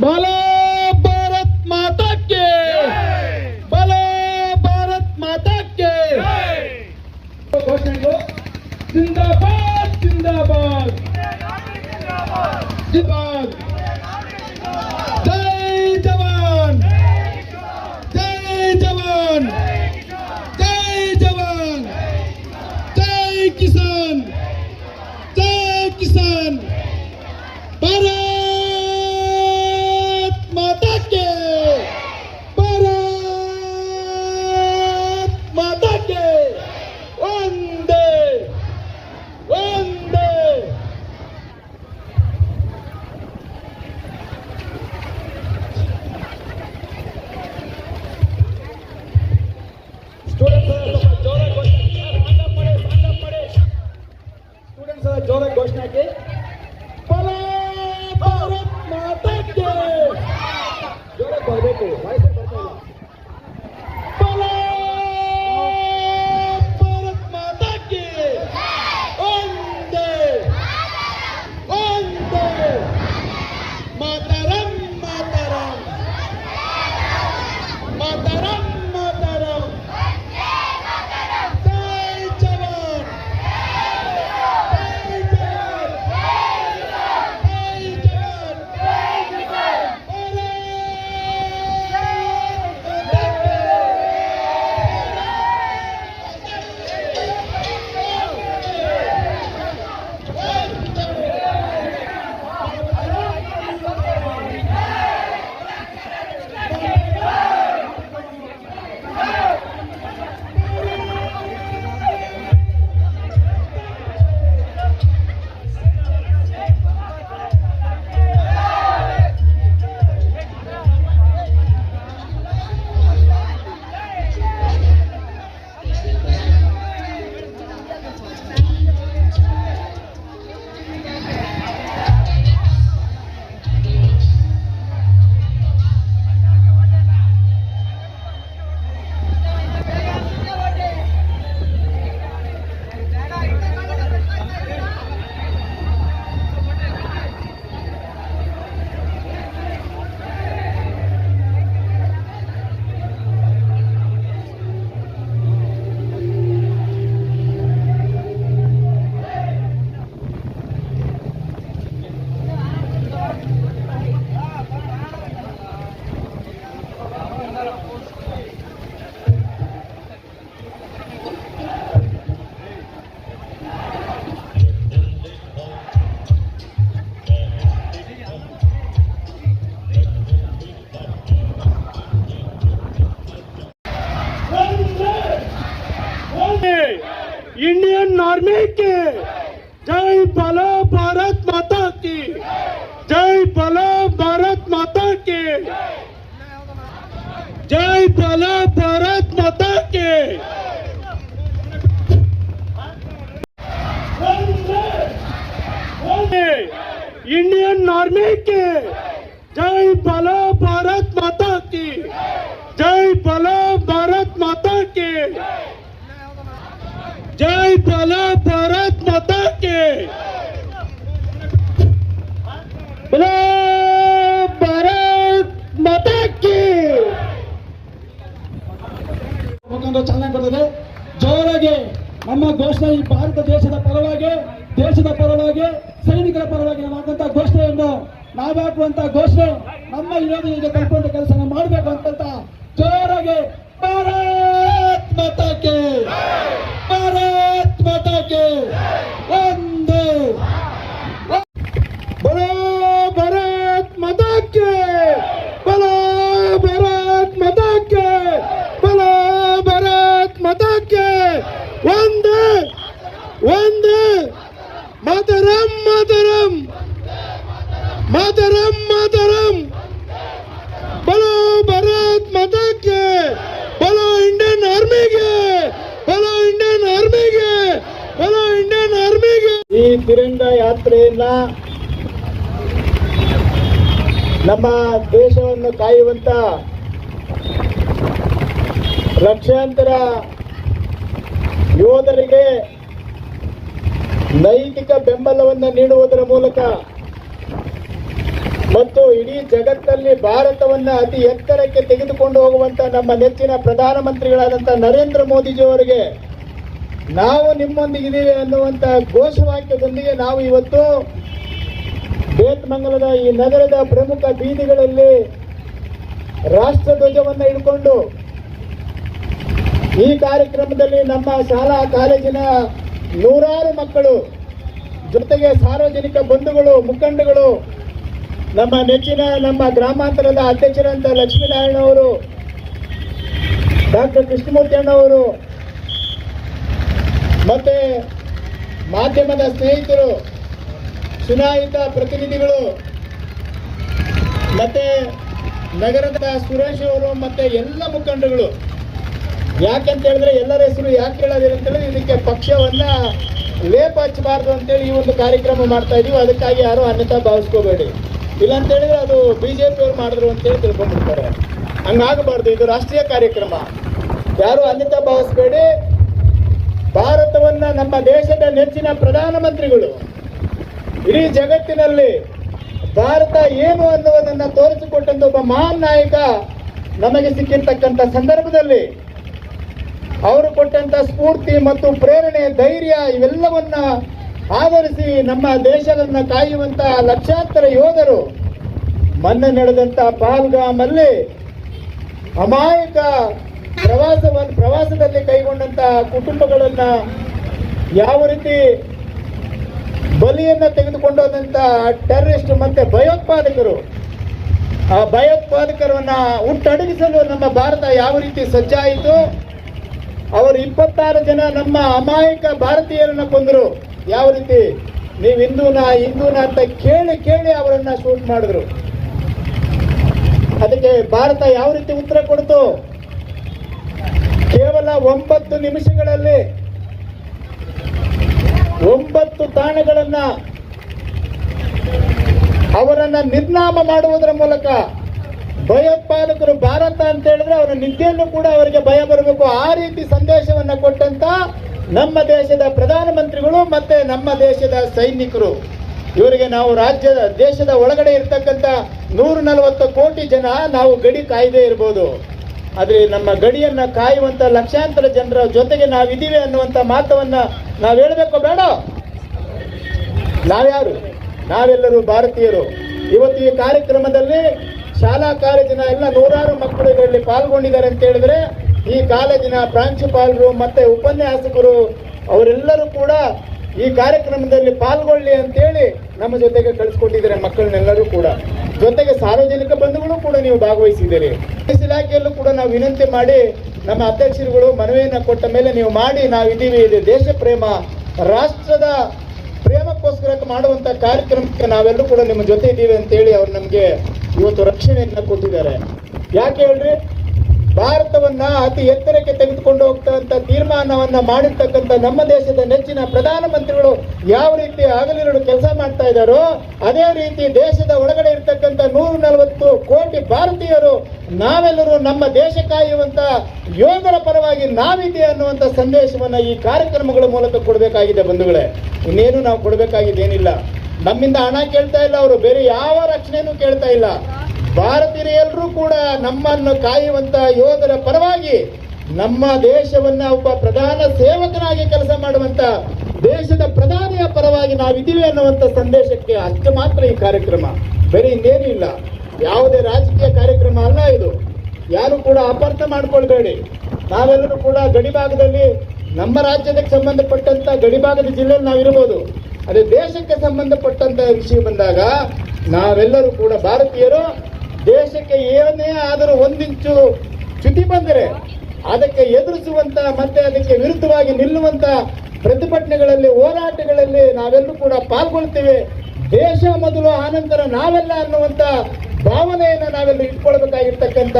Bola! ಜೊತೆಗೆ ನಮ್ಮ ಘೋಷಣೆ ಈ ಭಾರತ ದೇಶದ ಪರವಾಗಿ ದೇಶದ ಪರವಾಗಿ, ಸೈನಿಕರ ಪರವಾಗಿ ಮಾಡುವಂತಹ ಘೋಷಣೆಯನ್ನು ನಾವಾಗುವಂತಹ ಘೋಷಣೆ ನಮ್ಮ ಯೋಧನಿಗೆ ತಲುಪುವಂತ ಕೆಲಸ ಮಾಡಬೇಕು ಅಂತ ಜೋರಾಗಿ ಭಾರತ್ ಮಾತಾಕೆ ಭಾರತ್ ಮತಕ್ಕೆ, ಒಂದು. ಭಾರತ್ ಮತಕ್ಕೆ ಬಲ ಭಾರತ್ ಮಾತಾಕೆ ಬಲ ಮತಕ್ಕೆ ಒಂದು ಒಂದು. ಮಾತರಂ ಮಾತರಂ ಮಾತರಂ ಮಾತರಂ ಬಲೋ ಭಾರತ್ ಮತಕ್ಕೆ, ಬಲೋ ಇಂಡಿಯನ್ ಆರ್ಮಿಗೆ, ಬಲೋ ಇಂಡಿಯನ್ ಆರ್ಮಿಗೆ, ಬಲೋ ಇಂಡಿಯನ್ ಆರ್ಮಿಗೆ. ಈ ತಿರಂಗ ಯಾತ್ರೆಯನ್ನ ನಮ್ಮ ದೇಶವನ್ನು ಕಾಯುವಂತ ಲಕ್ಷಾಂತರ ಯೋಧರಿಗೆ ನೈತಿಕ ಬೆಂಬಲವನ್ನು ನೀಡುವುದರ ಮೂಲಕ ಮತ್ತು ಇಡೀ ಜಗತ್ತಲ್ಲಿ ಭಾರತವನ್ನು ಅತಿ ಎತ್ತರಕ್ಕೆ ತೆಗೆದುಕೊಂಡು ಹೋಗುವಂತ ನಮ್ಮ ನೆಚ್ಚಿನ ಪ್ರಧಾನಮಂತ್ರಿಗಳಾದಂಥ ನರೇಂದ್ರ ಮೋದಿಜಿಯವರಿಗೆ ನಾವು ನಿಮ್ಮೊಂದಿಗಿದ್ದೀವಿ ಅನ್ನುವಂಥ ಘೋಷವಾಕ್ಯದೊಂದಿಗೆ ನಾವು ಇವತ್ತು ಬೇತ್ಮಂಗಲದ ಈ ನಗರದ ಪ್ರಮುಖ ಬೀದಿಗಳಲ್ಲಿ ರಾಷ್ಟ್ರ ಧ್ವಜವನ್ನು ಹಿಡ್ಕೊಂಡು ಈ ಕಾರ್ಯಕ್ರಮದಲ್ಲಿ ನಮ್ಮ ಶಾಲಾ ಕಾಲೇಜಿನ ನೂರಾರು ಮಕ್ಕಳು, ಜೊತೆಗೆ ಸಾರ್ವಜನಿಕ ಬಂಧುಗಳು, ಮುಖಂಡಗಳು, ನಮ್ಮ ನೆಚ್ಚಿನ, ನಮ್ಮ ಗ್ರಾಮಾಂತರದ ಅಧ್ಯಕ್ಷರಂತ ಲಕ್ಷ್ಮೀನಾರಾಯಣ ಅವರು, ಡಾಕ್ಟರ್ ಕೃಷ್ಣಮೂರ್ತಿ ಅಣ್ಣವರು ಮತ್ತೆ ಮಾಧ್ಯಮದ ಸ್ನೇಹಿತರು, ಚುನಾಯಿತ ಪ್ರತಿನಿಧಿಗಳು, ಮತ್ತೆ ನಗರದ ಸುರೇಶ್ ಅವರು, ಮತ್ತೆ ಎಲ್ಲ ಮುಖಂಡಗಳು. ಯಾಕಂತ ಹೇಳಿದ್ರೆ ಎಲ್ಲರ ಹೆಸರು ಯಾಕೆ ಹೇಳೋದಿಲ್ಲ ಅಂತ ಹೇಳಿದ್ರೆ ಇದಕ್ಕೆ ಪಕ್ಷವನ್ನ ಲೇಪ ಹಚ್ಚಬಾರ್ದು ಅಂತೇಳಿ ಈ ಒಂದು ಕಾರ್ಯಕ್ರಮ ಮಾಡ್ತಾ ಇದೀವಿ. ಅದಕ್ಕಾಗಿ ಯಾರು ಅನ್ಯತಾ ಭಾವಿಸ್ಕೋಬೇಡಿ. ಇಲ್ಲ ಅಂತ ಹೇಳಿದ್ರೆ ಅದು ಬಿಜೆಪಿ ಅವ್ರು ಮಾಡಿದ್ರು ಅಂತೇಳಿ ತಿಳ್ಕೊಂಡ್ಬಿಡ್ತಾರೆ. ಹಂಗಾಗಬಾರ್ದು. ಇದು ರಾಷ್ಟ್ರೀಯ ಕಾರ್ಯಕ್ರಮ. ಯಾರು ಅನ್ಯತಾ ಭಾವಿಸ್ಬೇಡಿ. ಭಾರತವನ್ನ ನಮ್ಮ ದೇಶದ ನೆಚ್ಚಿನ ಪ್ರಧಾನಮಂತ್ರಿಗಳು. ಇಡೀ ಜಗತ್ತಿನಲ್ಲಿ ಭಾರತ ಏನು ಅನ್ನುವುದನ್ನು ತೋರಿಸಿಕೊಟ್ಟಂತ ಒಬ್ಬ ಮಹಾನ್ ನಾಯಕ ನಮಗೆ ಸಿಕ್ಕಿರ್ತಕ್ಕಂಥ ಸಂದರ್ಭದಲ್ಲಿ ಅವರು ಕೊಟ್ಟಂತ ಸ್ಫೂರ್ತಿ ಮತ್ತು ಪ್ರೇರಣೆ, ಧೈರ್ಯ ಇವೆಲ್ಲವನ್ನ ಆಧರಿಸಿ ನಮ್ಮ ದೇಶವನ್ನ ಕಾಯುವಂತ ಲಕ್ಷಾಂತರ ಯೋಧರು ಮೊನ್ನೆ ನಡೆದಂತ ಪಹಲ್ಗಾಮಲ್ಲಿ ಅಮಾಯಕ ಪ್ರವಾಸವನ್ನು ಪ್ರವಾಸದಲ್ಲಿ ಕೈಗೊಂಡಂತ ಕುಟುಂಬಗಳನ್ನ ಯಾವ ರೀತಿ ಬಲಿಯನ್ನ ತೆಗೆದುಕೊಂಡೋದಂತ ಟೆರರಿಸ್ಟ್ ಮತ್ತೆ ಭಯೋತ್ಪಾದಕರು, ಆ ಭಯೋತ್ಪಾದಕರನ್ನ ಹುಟ್ಟಡಗಿಸಲು ನಮ್ಮ ಭಾರತ ಯಾವ ರೀತಿ ಸಜ್ಜಾಯಿತು ಅವರು ಇಪ್ಪತ್ತಾರು ಜನ ನಮ್ಮ ಅಮಾಯಕ ಭಾರತೀಯರನ್ನ ಕೊಂದರು. ಯಾವ ರೀತಿ? ನೀವು ಹಿಂದೂನ ಹಿಂದೂನ ಅಂತ ಕೇಳಿ ಕೇಳಿ ಅವರನ್ನ ಶೂಟ್ ಮಾಡಿದ್ರು. ಅದಕ್ಕೆ ಭಾರತ ಯಾವ ರೀತಿ ಉತ್ತರ ಕೊಡ್ತು? ಕೇವಲ ಒಂಬತ್ತು ನಿಮಿಷಗಳಲ್ಲಿ ಒಂಬತ್ತು ತಾಣಗಳನ್ನ ಅವರನ್ನ ನಿರ್ನಾಮ ಮಾಡುವುದರ ಮೂಲಕ ಭಯೋತ್ಪಾದಕರು ಭಾರತ ಅಂತ ಹೇಳಿದ್ರೆ ಅವರ ನಿದ್ದೆಯನ್ನು ಕೂಡ ಅವರಿಗೆ ಭಯ ಬರಬೇಕು. ಆ ರೀತಿ ಸಂದೇಶವನ್ನ ಕೊಟ್ಟಂತ ನಮ್ಮ ದೇಶದ ಪ್ರಧಾನಮಂತ್ರಿಗಳು ಮತ್ತೆ ನಮ್ಮ ದೇಶದ ಸೈನಿಕರು. ಇವರಿಗೆ ನಾವು ರಾಜ್ಯದ, ದೇಶದ ಒಳಗಡೆ ಇರ್ತಕ್ಕಂಥ ನೂರ ನಲವತ್ತು ಕೋಟಿ ಜನ ನಾವು ಗಡಿ ಕಾಯ್ದೇ ಇರ್ಬೋದು. ಆದರೆ ನಮ್ಮ ಗಡಿಯನ್ನು ಕಾಯುವಂತ ಲಕ್ಷಾಂತರ ಜನರ ಜೊತೆಗೆ ನಾವಿದ್ದೀವಿ ಅನ್ನುವಂತ ಮಾತವನ್ನ ನಾವು ಹೇಳಬೇಕು ಬೇಡ. ನಾವ್ಯಾರು? ನಾವೆಲ್ಲರೂ ಭಾರತೀಯರು. ಇವತ್ತು ಈ ಕಾರ್ಯಕ್ರಮದಲ್ಲಿ ಶಾಲಾ ಕಾಲೇಜಿನ ಎಲ್ಲ ನೂರಾರು ಮಕ್ಕಳು ಇದರಲ್ಲಿ ಪಾಲ್ಗೊಂಡಿದ್ದಾರೆ ಅಂತ ಹೇಳಿದ್ರೆ ಈ ಕಾಲೇಜಿನ ಪ್ರಾಂಶುಪಾಲರು ಮತ್ತೆ ಉಪನ್ಯಾಸಕರು ಅವರೆಲ್ಲರೂ ಕೂಡ ಈ ಕಾರ್ಯಕ್ರಮದಲ್ಲಿ ಪಾಲ್ಗೊಳ್ಳಿ ಅಂತೇಳಿ ನಮ್ಮ ಜೊತೆಗೆ ಕಳಿಸ್ಕೊಟ್ಟಿದ್ದಾರೆ ಮಕ್ಕಳನ್ನೆಲ್ಲರೂ ಕೂಡ. ಜೊತೆಗೆ ಸಾರ್ವಜನಿಕ ಬಂಧುಗಳು ಕೂಡ ನೀವು ಭಾಗವಹಿಸಿದ್ದೀರಿ. ಪೊಲೀಸ್ ಇಲಾಖೆಯಲ್ಲೂ ಕೂಡ ನಾವು ವಿನಂತಿ ಮಾಡಿ ನಮ್ಮ ಅಧ್ಯಕ್ಷರುಗಳು ಮನವಿಯನ್ನು ಕೊಟ್ಟ ಮೇಲೆ ನೀವು ಮಾಡಿ, ನಾವು ಇದ್ದೀವಿ. ಇದು ದೇಶ ಪ್ರೇಮ, ರಾಷ್ಟ್ರದ ಪ್ರೇಮಕ್ಕೋಸ್ಕರ ಮಾಡುವಂಥ ಕಾರ್ಯಕ್ರಮಕ್ಕೆ ನಾವೆಲ್ಲರೂ ಕೂಡ ನಿಮ್ಮ ಜೊತೆ ಇದ್ದೀವಿ ಅಂತೇಳಿ ಅವ್ರು ನಮಗೆ ಇವತ್ತು ರಕ್ಷಣೆಯನ್ನು ಕೊಟ್ಟಿದ್ದಾರೆ. ಯಾಕೆ ಹೇಳ್ರಿ? ಭಾರತವನ್ನ ಅತಿ ಎತ್ತರಕ್ಕೆ ತೆಗೆದುಕೊಂಡು ಹೋಗ್ತಕ್ಕಂಥ ತೀರ್ಮಾನವನ್ನ ಮಾಡಿರ್ತಕ್ಕಂಥ ನಮ್ಮ ದೇಶದ ನೆಚ್ಚಿನ ಪ್ರಧಾನಮಂತ್ರಿಗಳು ಯಾವ ರೀತಿ ಹಗಲಿರುಳು ಕೆಲಸ ಮಾಡ್ತಾ ಇದ್ದಾರೋ, ಅದೇ ರೀತಿ ದೇಶದ ಒಳಗಡೆ ಇರ್ತಕ್ಕಂಥ ನೂರ ನಲವತ್ತು ಕೋಟಿ ಭಾರತೀಯರು ನಾವೆಲ್ಲರೂ ನಮ್ಮ ದೇಶ ಕಾಯುವಂತ ಯೋಧರ ಪರವಾಗಿ ನಾವಿದೆ ಅನ್ನುವಂಥ ಸಂದೇಶವನ್ನ ಈ ಕಾರ್ಯಕ್ರಮಗಳ ಮೂಲಕ ಕೊಡಬೇಕಾಗಿದೆ ಬಂಧುಗಳೇ. ಇನ್ನೇನು ನಾವು ಕೊಡಬೇಕಾಗಿದ್ದೇನಿಲ್ಲ. ನಮ್ಮಿಂದ ಹಣ ಕೇಳ್ತಾ ಇಲ್ಲ, ಅವರು ಬೇರೆ ಯಾವ ರಕ್ಷಣೆನೂ ಕೇಳ್ತಾ ಇಲ್ಲ. ಭಾರತೀಯರು ಎಲ್ಲರೂ ಕೂಡ ನಮ್ಮನ್ನು ಕಾಯುವಂತ ಯೋಧರ ಪರವಾಗಿ ನಮ್ಮ ದೇಶವನ್ನ ಒಬ್ಬ ಪ್ರಧಾನ ಸೇವಕನಾಗಿ ಕೆಲಸ ಮಾಡುವಂತ ದೇಶದ ಪ್ರಧಾನಿಯ ಪರವಾಗಿ ನಾವಿದ್ದೀವಿ ಅನ್ನುವಂಥ ಸಂದೇಶಕ್ಕೆ ಅಷ್ಟು ಮಾತ್ರ ಈ ಕಾರ್ಯಕ್ರಮ. ಬೇರೆ ಇನ್ನೇನು ಇಲ್ಲ. ಯಾವುದೇ ರಾಜಕೀಯ ಕಾರ್ಯಕ್ರಮ ಅಲ್ಲ ಇದು. ಯಾರು ಕೂಡ ಅಪಾರ್ಥ ಮಾಡ್ಕೊಳ್ಬೇಡಿ. ನಾವೆಲ್ಲರೂ ಕೂಡ ಗಡಿಭಾಗದಲ್ಲಿ ನಮ್ಮ ರಾಜ್ಯಕ್ಕೆ ಸಂಬಂಧಪಟ್ಟಂತ ಗಡಿಭಾಗದ ಜಿಲ್ಲೆಯಲ್ಲಿ ನಾವಿರ್ಬೋದು. ಅದೇ ದೇಶಕ್ಕೆ ಸಂಬಂಧಪಟ್ಟಂತಹ ವಿಷಯ ಬಂದಾಗ ನಾವೆಲ್ಲರೂ ಕೂಡ ಭಾರತೀಯರು, ದೇಶಕ್ಕೆ ಏನೇ ಆದರೂ ಒಂದಿಂಚು ಚ್ಯುತಿ ಬಂದರೆ ಅದಕ್ಕೆ ಎದುರಿಸುವಂತ ಮತ್ತೆ ಅದಕ್ಕೆ ವಿರುದ್ಧವಾಗಿ ನಿಲ್ಲುವಂತ ಪ್ರತಿಭಟನೆಗಳಲ್ಲಿ, ಹೋರಾಟಗಳಲ್ಲಿ ನಾವೆಲ್ಲರೂ ಕೂಡ ಪಾಲ್ಗೊಳ್ತೇವೆ. ದೇಶ ಮೊದಲು, ಆನಂತರ ನಾವೆಲ್ಲ ಅನ್ನುವಂತ ಭಾವನೆಯನ್ನ ನಾವೆಲ್ಲರೂ ಇಟ್ಕೊಳ್ಬೇಕಾಗಿರ್ತಕ್ಕಂಥ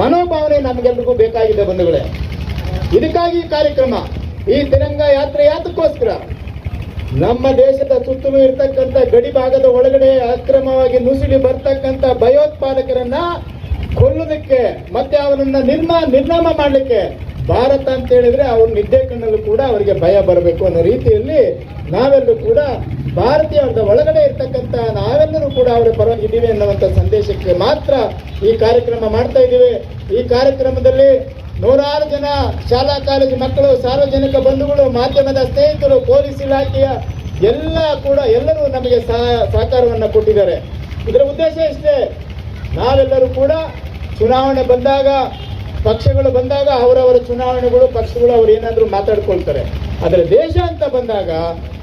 ಮನೋಭಾವನೆ ನಮಗೆಲ್ರಿಗೂ ಬೇಕಾಗಿದೆ ಬಂಧುಗಳೇ. ಇದಕ್ಕಾಗಿ ಕಾರ್ಯಕ್ರಮ, ಈ ತಿರಂಗ ಯಾತ್ರೆ ಯಾತಕ್ಕೋಸ್ಕರ ನಮ್ಮ ದೇಶದ ಸುತ್ತಲೂ ಇರ್ತಕ್ಕಂಥ ಗಡಿ ಭಾಗದ ಒಳಗಡೆ ಅಕ್ರಮವಾಗಿ ನುಸುಳಿ ಬರ್ತಕ್ಕಂಥ ಭಯೋತ್ಪಾದಕರನ್ನ ಕೊಲ್ಲೋದಕ್ಕೆ ಮತ್ತೆ ಅವನನ್ನ ನಿರ್ಮ, ನಿರ್ನಾಮ ಮಾಡಲಿಕ್ಕೆ ಭಾರತ ಅಂತ ಹೇಳಿದ್ರೆ ಅವ್ರ ನಿದ್ದೆ ಕಣ್ಣಲ್ಲೂ ಕೂಡ ಅವರಿಗೆ ಭಯ ಬರಬೇಕು ಅನ್ನೋ ರೀತಿಯಲ್ಲಿ ನಾವೆಲ್ಲರೂ ಕೂಡ ಭಾರತೀಯರ ಒಳಗಡೆ ಇರ್ತಕ್ಕಂಥ ನಾವೆಲ್ಲರೂ ಕೂಡ ಅವರ ಪರವಾಗಿದ್ದೀವಿ ಅನ್ನುವಂಥ ಸಂದೇಶಕ್ಕೆ ಮಾತ್ರ ಈ ಕಾರ್ಯಕ್ರಮ ಮಾಡ್ತಾ ಇದ್ದೀವಿ. ಈ ಕಾರ್ಯಕ್ರಮದಲ್ಲಿ ನೂರಾರು ಜನ ಶಾಲಾ ಕಾಲೇಜು ಮಕ್ಕಳು, ಸಾರ್ವಜನಿಕ ಬಂಧುಗಳು, ಮಾಧ್ಯಮದ ಸ್ನೇಹಿತರು, ಪೊಲೀಸ್ ಇಲಾಖೆಯ ಎಲ್ಲ ಕೂಡ ಎಲ್ಲರೂ ನಮಗೆ ಸಹ- ಸಹಕಾರವನ್ನು ಕೊಟ್ಟಿದ್ದಾರೆ. ಇದರ ಉದ್ದೇಶ ಇಷ್ಟೇ. ನಾವೆಲ್ಲರೂ ಕೂಡ ಚುನಾವಣೆ ಬಂದಾಗ, ಪಕ್ಷಗಳು ಬಂದಾಗ ಅವರವರ ಚುನಾವಣೆಗಳು, ಪಕ್ಷಗಳು ಅವ್ರು ಏನಾದರೂ ಮಾತಾಡ್ಕೊಳ್ತಾರೆ. ಆದರೆ ದೇಶ ಅಂತ ಬಂದಾಗ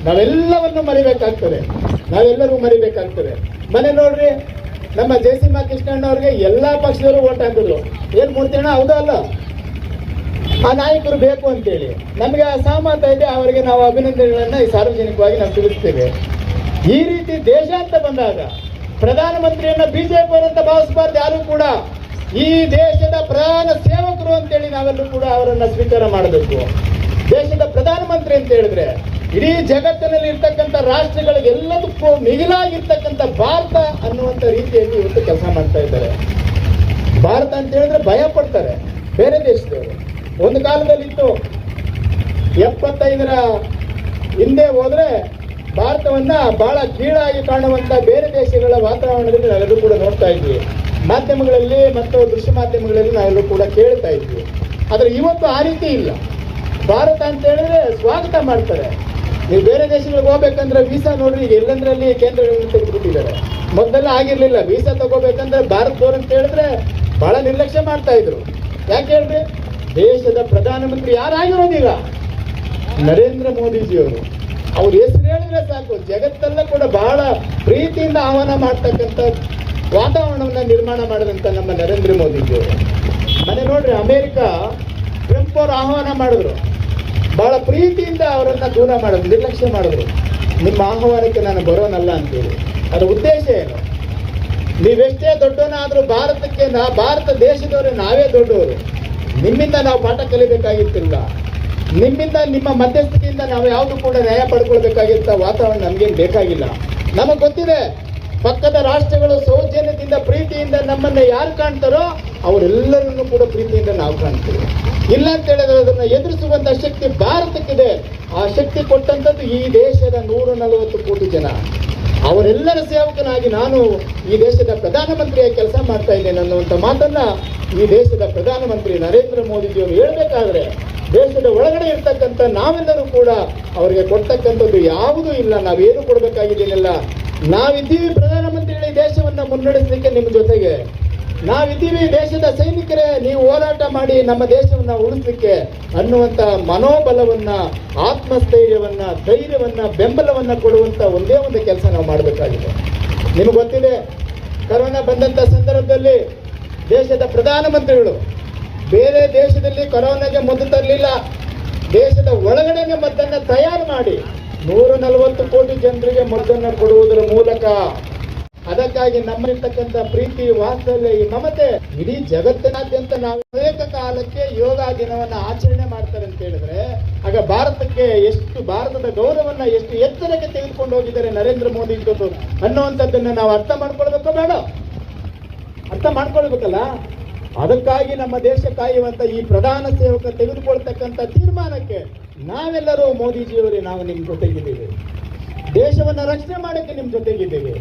ನಾವೆಲ್ಲವನ್ನು ಮರಿಬೇಕಾಗ್ತದೆ. ನಾವೆಲ್ಲರೂ ಮರಿಬೇಕಾಗ್ತದೆ. ಮನೆ ನೋಡ್ರಿ, ನಮ್ಮ ಜಯಸಿಂಹ ಕೃಷ್ಣಣ್ಣವ್ರಿಗೆ ಎಲ್ಲ ಪಕ್ಷದವರು ಓಟ್ ಹಾಕಿದ್ರು. ಏನು ಮೂರ್ತಿಯಣ್ಣ, ಹೌದಾ ಅಲ್ಲ? ಆ ನಾಯಕರು ಬೇಕು ಅಂತೇಳಿ. ನಮಗೆ ಆ ಸಾಮಂತ ಇದೆ, ಅವರಿಗೆ ನಾವು ಅಭಿನಂದನೆಗಳನ್ನು ಈ ಸಾರ್ವಜನಿಕವಾಗಿ ನಾವು ತಿಳಿಸ್ತೇವೆ. ಈ ರೀತಿ ದೇಶ ಅಂತ ಬಂದಾಗ, ಪ್ರಧಾನಮಂತ್ರಿಯನ್ನ ಬಿಜೆಪಿ ಅವರಂತ ಭಾವಿಸಬಾರ್ದು ಯಾರು ಕೂಡ. ಈ ದೇಶದ ಪ್ರಧಾನ ಸೇವಕರು ಅಂತೇಳಿ ನಾವೆಲ್ಲರೂ ಕೂಡ ಅವರನ್ನು ಸ್ವೀಕಾರ ಮಾಡಬೇಕು. ದೇಶದ ಪ್ರಧಾನಮಂತ್ರಿ ಅಂತ ಹೇಳಿದ್ರೆ, ಇಡೀ ಜಗತ್ತಿನಲ್ಲಿ ಇರ್ತಕ್ಕಂಥ ರಾಷ್ಟ್ರಗಳಿಗೆಲ್ಲದಕ್ಕೂ ಮಿಗಿಲಾಗಿರ್ತಕ್ಕಂಥ ಭಾರತ ಅನ್ನುವಂಥ ರೀತಿಯಲ್ಲಿ ಇವತ್ತು ಕೆಲಸ ಮಾಡ್ತಾ ಇದ್ದಾರೆ. ಭಾರತ ಅಂತ ಹೇಳಿದ್ರೆ ಭಯ ಪಡ್ತಾರೆ, ಬೇರೆ ದೇಶದವರು. ಒಂದು ಕಾಲದಲ್ಲಿ ಇತ್ತು ಎಪ್ಪತ್ತೈದರ ಹಿಂದೆ ಹೋದ್ರೆ ಭಾರತವನ್ನ ಬಹಳ ಕೀಳಾಗಿ ಕಾಣುವಂತ ಬೇರೆ ದೇಶಗಳ ವಾತಾವರಣದಲ್ಲಿ ನಾವೆಲ್ಲರೂ ಕೂಡ ನೋಡ್ತಾ ಇದ್ವಿ. ಮಾಧ್ಯಮಗಳಲ್ಲಿ ಮತ್ತು ದೃಶ್ಯ ಮಾಧ್ಯಮಗಳಲ್ಲಿ ನಾವೆಲ್ಲರೂ ಕೂಡ ಕೇಳ್ತಾ ಇದ್ವಿ. ಆದ್ರೆ ಇವತ್ತು ಆ ರೀತಿ ಇಲ್ಲ. ಭಾರತ ಅಂತ ಹೇಳಿದ್ರೆ ಸ್ವಾಗತ ಮಾಡ್ತಾರೆ. ನೀವು ಬೇರೆ ದೇಶಗಳಿಗೆ ಹೋಗ್ಬೇಕಂದ್ರೆ ವೀಸಾ ನೋಡ್ರಿ, ಈಗ ಎಲ್ಲಂದ್ರಲ್ಲಿ ಕೇಂದ್ರಗಳನ್ನು ತೆಗೆದುಬಿಟ್ಟಿದ್ದಾರೆ. ಮೊದಲೆಲ್ಲ ಆಗಿರ್ಲಿಲ್ಲ. ವೀಸಾ ತಗೋಬೇಕಂದ್ರೆ ಭಾರತದವ್ರು ಅಂತ ಹೇಳಿದ್ರೆ ಬಹಳ ನಿರ್ಲಕ್ಷ್ಯ ಮಾಡ್ತಾ ಇದ್ರು. ಯಾಕೆ ಹೇಳ್ರಿ? ದೇಶದ ಪ್ರಧಾನಮಂತ್ರಿ ಯಾರಾಗಿರೋದೀಗ ನರೇಂದ್ರ ಮೋದಿಜಿಯವರು. ಅವ್ರ ಹೆಸರು ಹೇಳಿದ್ರೆ ಸಾಕು. ಜಗತ್ತೆಲ್ಲ ಕೂಡ ಬಹಳ ಪ್ರೀತಿಯಿಂದ ಆಹ್ವಾನ ಮಾಡ್ತಕ್ಕಂಥ ವಾತಾವರಣವನ್ನು ನಿರ್ಮಾಣ ಮಾಡಿದಂಥ ನಮ್ಮ ನರೇಂದ್ರ ಮೋದಿಜಿಯವರು. ಮನೆ ನೋಡ್ರಿ, ಅಮೆರಿಕ ಟ್ರಂಪ್ ಅವರು ಆಹ್ವಾನ ಮಾಡಿದ್ರು. ಬಹಳ ಪ್ರೀತಿಯಿಂದ ಅವರನ್ನ ದೂರ ಮಾಡಿದ್ರು, ನಿರ್ಲಕ್ಷ್ಯ ಮಾಡಿದ್ರು. ನಿಮ್ಮ ಆಹ್ವಾನಕ್ಕೆ ನಾನು ಬರೋನಲ್ಲ ಅಂತೇಳಿ. ಅದರ ಉದ್ದೇಶ ಏನು? ನೀವೆಷ್ಟೇ ದೊಡ್ಡವನಾದರೂ ಭಾರತಕ್ಕೆ ನಾ ಭಾರತ ದೇಶದವರು ನಾವೇ ದೊಡ್ಡವರು. ನಿಮ್ಮಿಂದ ನಾವು ಪಾಠ ಕಲಿಬೇಕಾಗಿತ್ತಿಲ್ಲ. ನಿಮ್ಮಿಂದ ನಿಮ್ಮ ಮಧ್ಯಸ್ಥಿಕೆಯಿಂದ ನಾವು ಯಾವುದು ಕೂಡ ನ್ಯಾಯ ಪಡ್ಕೊಳ್ಬೇಕಾಗಿರ್ತ ವಾತಾವರಣ ನಮಗೇನು ಬೇಕಾಗಿಲ್ಲ. ನಮಗೆ ಗೊತ್ತಿದೆ, ಪಕ್ಕದ ರಾಷ್ಟ್ರಗಳು ಸೌಜನ್ಯದಿಂದ ಪ್ರೀತಿಯಿಂದ ನಮ್ಮನ್ನ ಯಾರು ಕಾಣ್ತಾರೋ ಅವರೆಲ್ಲರನ್ನು ಕೂಡ ಪ್ರೀತಿಯಿಂದ ನಾವು ಕಾಣ್ತೀವಿ. ಇಲ್ಲ ಅಂತ ಹೇಳಿದ್ರೆ ಅದನ್ನ ಎದುರಿಸುವಂತ ಶಕ್ತಿ ಭಾರತಕ್ಕಿದೆ. ಆ ಶಕ್ತಿ ಕೊಟ್ಟಂತದ್ದು ಈ ದೇಶದ ನೂರ ನಲವತ್ತು ಕೋಟಿ ಜನ. ಅವರೆಲ್ಲರ ಸೇವಕನಾಗಿ ನಾನು ಈ ದೇಶದ ಪ್ರಧಾನಮಂತ್ರಿಯಾಗಿ ಕೆಲಸ ಮಾಡ್ತಾ ಇದ್ದೇನೆ ಅನ್ನುವಂಥ ಮಾತನ್ನ ಈ ದೇಶದ ಪ್ರಧಾನಮಂತ್ರಿ ನರೇಂದ್ರ ಮೋದಿಜಿಯವರು ಹೇಳಬೇಕಾದ್ರೆ ದೇಶದ ಒಳಗಡೆ ಇರ್ತಕ್ಕಂಥ ನಾವೆಲ್ಲರೂ ಕೂಡ ಅವರಿಗೆ ಕೊಡ್ತಕ್ಕಂಥದ್ದು ಯಾವುದೂ ಇಲ್ಲ. ನಾವೇನು ಕೊಡಬೇಕಾಗಿದ್ದೇನಿಲ್ಲ? ನಾವಿದ್ದೀವಿ ಪ್ರಧಾನಮಂತ್ರಿಗಳ ಈ ದೇಶವನ್ನ ಮುನ್ನಡೆಸಲಿಕ್ಕೆ ನಿಮ್ಮ ಜೊತೆಗೆ. ನಾವಿದ್ದೀವಿ ದೇಶದ ಸೈನಿಕರೇ, ನೀವು ಹೋರಾಟ ಮಾಡಿ ನಮ್ಮ ದೇಶವನ್ನು ಉಳಿಸ್ಲಿಕ್ಕೆ ಅನ್ನುವಂತ ಮನೋಬಲವನ್ನ, ಆತ್ಮಸ್ಥೈರ್ಯವನ್ನ, ಧೈರ್ಯವನ್ನ, ಬೆಂಬಲವನ್ನ ಕೊಡುವಂತ ಒಂದೇ ಒಂದು ಕೆಲಸ ನಾವು ಮಾಡಬೇಕಾಗಿದೆ. ನಿಮಗೆ ಗೊತ್ತಿದೆ, ಕರೋನಾ ಬಂದಂತ ಸಂದರ್ಭದಲ್ಲಿ ದೇಶದ ಪ್ರಧಾನಮಂತ್ರಿಗಳು ಬೇರೆ ದೇಶದಲ್ಲಿ ಕರೋನಾಗೆ ಮದ್ದು ತರಲಿಲ್ಲ. ದೇಶದ ಒಳಗಡೆನೆ ಮದ್ದನ್ನು ತಯಾರು ಮಾಡಿ ನೂರ ನಲವತ್ತು ಕೋಟಿ ಜನರಿಗೆ ಮದ್ದನ್ನು ಕೊಡುವುದರ ಮೂಲಕ ಅದಕ್ಕಾಗಿ ನಮ್ಮಲ್ಲಿರ್ತಕ್ಕಂಥ ಪ್ರೀತಿ, ವಾತ್ಸಲ್ಯ, ಈ ಮಮತೆ ಇಡೀ ಜಗತ್ತಿನಾದ್ಯಂತ ನಾವು ಅನೇಕ ಕಾಲಕ್ಕೆ ಯೋಗ ದಿನವನ್ನ ಆಚರಣೆ ಮಾಡ್ತಾರೆ ಅಂತ ಹೇಳಿದ್ರೆ, ಆಗ ಭಾರತಕ್ಕೆ ಎಷ್ಟು, ಭಾರತದ ಗೌರವನ್ನ ಎಷ್ಟು ಎತ್ತರಕ್ಕೆ ತೆಗೆದುಕೊಂಡು ಹೋಗಿದ್ದಾರೆ ನರೇಂದ್ರ ಮೋದಿ ಜೊತೆ ಅನ್ನುವಂಥದ್ದನ್ನ ನಾವು ಅರ್ಥ ಮಾಡ್ಕೊಳ್ಬೇಕು ಬೇಡ? ಅರ್ಥ ಮಾಡ್ಕೊಳ್ಬೇಕಲ್ಲ? ಅದಕ್ಕಾಗಿ ನಮ್ಮ ದೇಶ ಕಾಯುವಂತ ಈ ಪ್ರಧಾನ ಸೇವಕ ತೆಗೆದುಕೊಳ್ತಕ್ಕಂಥ ತೀರ್ಮಾನಕ್ಕೆ ನಾವೆಲ್ಲರೂ ಮೋದಿಜಿಯವರೇ, ನಾವು ನಿಮ್ಮ ಜೊತೆಗಿದ್ದೀವಿ. ದೇಶವನ್ನ ರಕ್ಷಣೆ ಮಾಡಕ್ಕೆ ನಿಮ್ಮ ಜೊತೆಗಿದ್ದೀವಿ.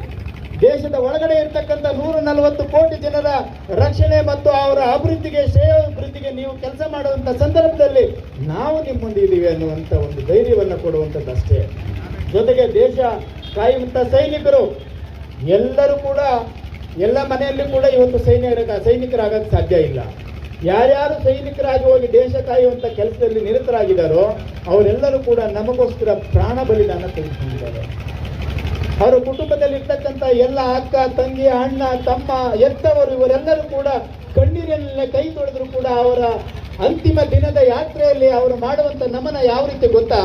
ದೇಶದ ಒಳಗಡೆ ಇರತಕ್ಕಂಥ ನೂರ ನಲವತ್ತು ಕೋಟಿ ಜನರ ರಕ್ಷಣೆ ಮತ್ತು ಅವರ ಅಭಿವೃದ್ಧಿಗೆ ಶ್ರೇಯ ಅಭಿವೃದ್ಧಿಗೆ ನೀವು ಕೆಲಸ ಮಾಡುವಂತ ಸಂದರ್ಭದಲ್ಲಿ ನಾವು ನಿಮ್ಮ ಮುಂದೆ ಇದ್ದೀವಿ ಅನ್ನುವಂಥ ಒಂದು ಧೈರ್ಯವನ್ನು ಕೊಡುವಂಥದ್ದಷ್ಟೇ ಜೊತೆಗೆ ದೇಶ ಕಾಯುವಂತ ಸೈನಿಕರು, ಎಲ್ಲರೂ ಕೂಡ, ಎಲ್ಲ ಮನೆಯಲ್ಲಿ ಕೂಡ ಇವತ್ತು ಸೈನಿಕರ ಸೈನಿಕರಾಗಕ್ಕೆ ಸಾಧ್ಯ ಇಲ್ಲ. ಯಾರ್ಯಾರು ಸೈನಿಕರಾಗಿ ಹೋಗಿ ದೇಶ ಕಾಯುವಂಥ ಕೆಲಸದಲ್ಲಿ ನಿರತರಾಗಿದ್ದಾರೋ, ಅವರೆಲ್ಲರೂ ಕೂಡ ನಮಗೋಸ್ಕರ ಪ್ರಾಣ ಬಲಿದಾನ ತೆಗೆದುಕೊಂಡಿದ್ದಾರೆ. ಅವರ ಕುಟುಂಬದಲ್ಲಿ ಇರ್ತಕ್ಕಂಥ ಎಲ್ಲ ಅಕ್ಕ, ತಂಗಿ, ಅಣ್ಣ, ತಮ್ಮ ಎತ್ತವರು ಇವರೆಲ್ಲರೂ ಕೂಡ ಕಣ್ಣೀರಿನ ಕೈ ತೊಳೆದ್ರು ಕೂಡ ಅವರ ಅಂತಿಮ ದಿನದ ಯಾತ್ರೆಯಲ್ಲಿ ಅವರು ಮಾಡುವಂತ ನಮನ ಯಾವ ರೀತಿ ಗೊತ್ತಾ?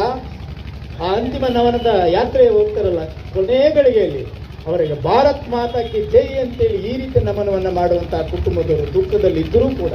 ಆ ಅಂತಿಮ ನಮನದ ಯಾತ್ರೆ ಹೋಗ್ತಾರಲ್ಲ, ಕೊನೆ ಗಳಿಗೆಯಲ್ಲಿ ಅವರಿಗೆ ಭಾರತ್ ಮಾತಾಕ್ಕೆ ಜೈ ಅಂತೇಳಿ ಈ ರೀತಿ ನಮನವನ್ನ ಮಾಡುವಂತಹ ಕುಟುಂಬದವರು ದುಃಖದಲ್ಲಿ ಇದ್ದರೂ ಕೂಡ.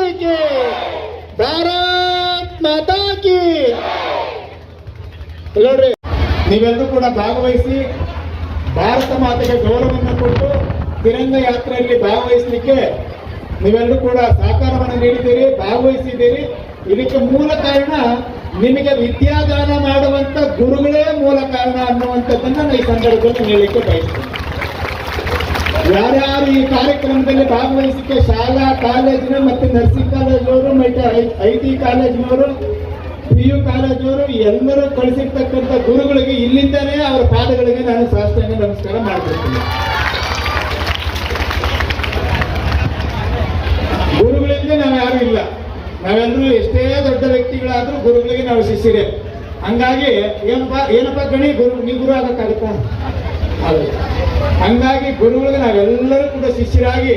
ಮೋದಿಜಿಗೆ ಭಾರತ್ ಮಾತಾ ನೋಡ್ರಿ ನೀವೆಲ್ಲರೂ ಕೂಡ ಭಾಗವಹಿಸಿ ಭಾರತ ಮಾತೆಗೆ ಗೌರವವನ್ನು ಕೊಟ್ಟು ತಿರಂಗ ಯಾತ್ರೆಯಲ್ಲಿ ಭಾಗವಹಿಸಲಿಕ್ಕೆ ನೀವೆಲ್ಲರೂ ಕೂಡ ಸಹಕಾರವನ್ನು ನೀಡಿದ್ದೀರಿ, ಭಾಗವಹಿಸಿದ್ದೀರಿ. ಇದಕ್ಕೆ ಮೂಲ ಕಾರಣ ನಿಮಗೆ ವಿದ್ಯಾದಾನ ಮಾಡುವಂತ ಗುರುಗಳೇ ಮೂಲ ಕಾರಣ ಅನ್ನುವಂಥದ್ದನ್ನ ನಾನು ಈ ಸಂದರ್ಭದಲ್ಲಿ ಹೇಳಲಿಕ್ಕೆ ಬಯಸ್ತೀನಿ. ಯಾರ್ಯಾರು ಈ ಕಾರ್ಯಕ್ರಮದಲ್ಲಿ ಭಾಗವಹಿಸಿಕೆ ಶಾಲಾ ಕಾಲೇಜಿನ ಮತ್ತು ನರ್ಸಿಂಗ್ ಕಾಲೇಜಿನವರು, ಮತ್ತೆ ಐ ಟಿ ಕಾಲೇಜಿನವರು, ಪಿ ಯು ಕಾಲೇಜಿನವರು, ಎಲ್ಲರೂ ಕಳಿಸಿರ್ತಕ್ಕಂಥ ಗುರುಗಳಿಗೆ ಇಲ್ಲಿಂದಲೇ ಅವರ ಪಾದಗಳಿಗೆ ನಾನು ಸಾಷ್ಟಾಂಗ ನಮಸ್ಕಾರ ಮಾಡ್ತಿರ್ತೀನಿ ಗುರುಗಳಿಂದ ನಾವು ಯಾರು ಇಲ್ಲ. ನಾವೆಲ್ಲರೂ ಎಷ್ಟೇ ದೊಡ್ಡ ವ್ಯಕ್ತಿಗಳಾದರೂ ಗುರುಗಳಿಗೆ ನಾವು ಶಿಷ್ಯರೇ. ಹಂಗಾಗಿ ಏನಪ್ಪ ಏನಪ್ಪ ಗಣಿ, ಗುರು, ನೀವು ಗುರು ಆಗಕ್ಕಾಗತ್ತಾ? ಆಗಲ್ಲ. ಹಂಗಾಗಿ ಗುರುಗಳಿಗೆ ನಾವೆಲ್ಲರೂ ಕೂಡ ಶಿಷ್ಯರಾಗಿ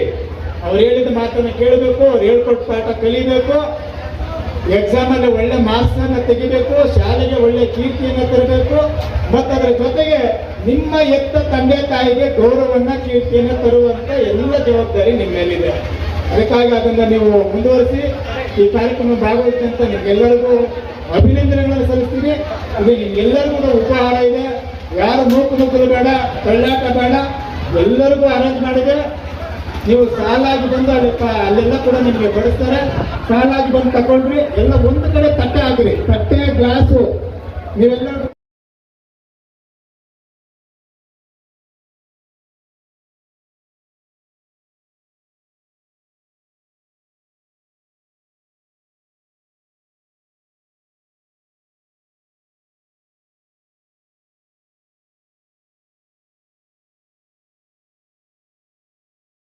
ಅವ್ರು ಹೇಳಿದ ಮಾತನ್ನು ಕೇಳಬೇಕು, ಅವ್ರು ಹೇಳ್ಕೊಟ್ಟು ಪಾಠ ಕಲಿಬೇಕು ಎಕ್ಸಾಮ್ ಅಲ್ಲಿ ಒಳ್ಳೆ ಮಾರ್ಕ್ಸ್ ಅನ್ನ ತೆಗಿಬೇಕು, ಶಾಲೆಗೆ ಒಳ್ಳೆ ಕೀರ್ತಿಯನ್ನ ತರಬೇಕು, ಮತ್ತು ಅದರ ಜೊತೆಗೆ ನಿಮ್ಮ ಎತ್ತ ತಂದೆ ತಾಯಿಗೆ ಗೌರವನ್ನ, ಕೀರ್ತಿಯನ್ನ ತರುವಂತ ಎಲ್ಲ ಜವಾಬ್ದಾರಿ ನಿಮ್ಮ ಮೇಲಿದೆ. ಅದಕ್ಕಾಗಿ ಅದನ್ನ ನೀವು ಮುಂದುವರಿಸಿ, ಈ ಕಾರ್ಯಕ್ರಮ ಭಾಗವಹಿಸಿದಂತ ನಿಮ್ಗೆಲ್ಲರಿಗೂ ಅಭಿನಂದನೆಗಳನ್ನು ಸಲ್ಲಿಸ್ತೀನಿ. ಅದು ನಿಮ್ಗೆಲ್ಲರಿಗೂ ಕೂಡ ಉಪಹಾರ ಇದೆ. ಯಾರು ಮೂಕು ನುಗ್ಗಲು ಬೇಡ ತಳ್ಳಾಟ ಬೇಡ, ಎಲ್ಲರಿಗೂ ಅರೇಂಜ್ ಮಾಡಿದೆ ನೀವು ಸಾಲಾಗಿ ಬಂದು ಅಲ್ಲಿ ಅಲ್ಲೆಲ್ಲ ಕೂಡ ನಿಮಗೆ ಬಡಿಸ್ತಾರೆ ಸಾಲಾಗಿ ಬಂದು ತಗೊಂಡ್ರಿ, ಎಲ್ಲ ಒಂದು ಕಡೆ ತಟ್ಟೆ ಆಗ್ರಿ ತಟ್ಟೆ, ಗ್ಲಾಸು ನೀವೆಲ್ಲರೂ